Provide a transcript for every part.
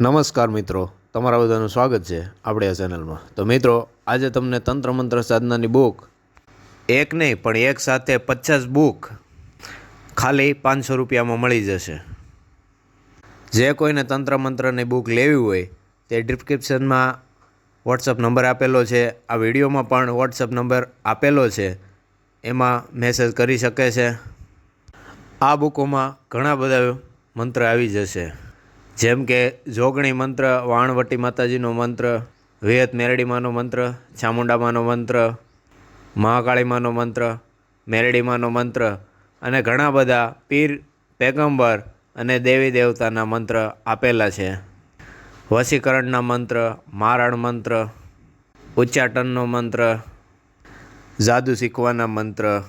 નમસ્કાર મિત્રો, તમારા બધાનું સ્વાગત છે આપણે આ ચેનલમાં. તો મિત્રો, આજે તમને તંત્ર મંત્ર સાધનાની બુક, એક નહીં, પણ એક સાથે પચાસ બુક ખાલી પાંચસો રૂપિયામાં મળી જશે. જે કોઈને તંત્ર મંત્રની બુક લેવી હોય, તે ડિસ્ક્રિપ્શનમાં વોટ્સઅપ નંબર આપેલો છે. આ વિડીયોમાં પણ વોટ્સઅપ નંબર આપેલો છે. એમાં મેસેજ કરી શકે છે. આ બુકોમાં ઘણા બધા મંત્ર આવી જશે. જેમ કે જોગણી મંત્ર, વાણવટી માતાજીનો મંત્ર વેત મેરડીમાનો મંત્ર, ચામુંડામાનો મંત્ર, મહાકાળીમાનો મંત્ર, મેરડીમાનો મંત્ર અને ઘણા બધા પીર, પેગંબર અને દેવી દેવતાના મંત્ર આપેલા છે. વશીકરણના મંત્ર, મારણ મંત્ર, ઉચ્ચાટનનો મંત્ર, જાદુ શીખવાના મંત્ર,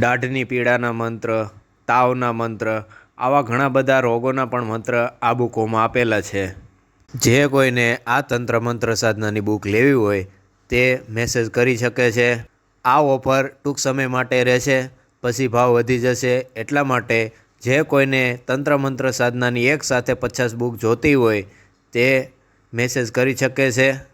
દાઢની પીડાના મંત્ર, તાવના મંત્ર આવા ઘણા બધા રોગોના પણ મંત્ર આ બુકોમાં આપેલા છે. જે કોઈને આ તંત્ર મંત્ર સાધનાની બુક લેવી હોય તે મેસેજ કરી શકે છે. આ ઓફર ટૂંક સમય માટે રહેશે, પછી ભાવ વધી જશે એટલા માટે જે કોઈને તંત્ર મંત્ર સાધનાની એક સાથે પચાસ બુક જોતી હોય તે મેસેજ કરી શકે છે.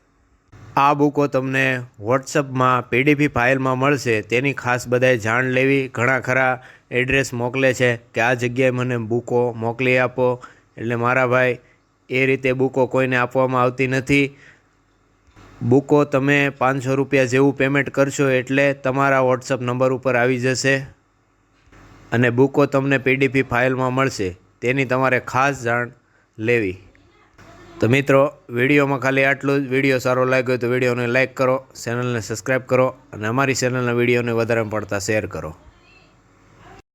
આ બુકો તમને વોટ્સઅપમાં પીડીપી ફાઇલમાં મળશે. તેની ખાસ બધાએ જાણ લેવી. ઘણા ખરા એડ્રેસ મોકલે છે કે આ જગ્યાએ મને બુકો મોકલી આપો. એટલે મારા ભાઈ, એ રીતે બુકો કોઈને આપવામાં આવતી નથી. બુકો તમે પાંચસો રૂપિયા જેવું પેમેન્ટ કરશો એટલે તમારા વોટ્સઅપ નંબર ઉપર આવી જશે અને બુકો તમને પીડીપી ફાઇલમાં મળશે. તેની તમારે ખાસ જાણ લેવી. તો મિત્રો, વિડીયોમાં ખાલી આટલું જ. વીડિયો સારો લાગ્યો હોય તો વિડીયોને લાઇક કરો, ચેનલને સબસ્ક્રાઈબ કરો અને અમારી ચેનલના વિડીયોને વધારે પડતા શેર કરો.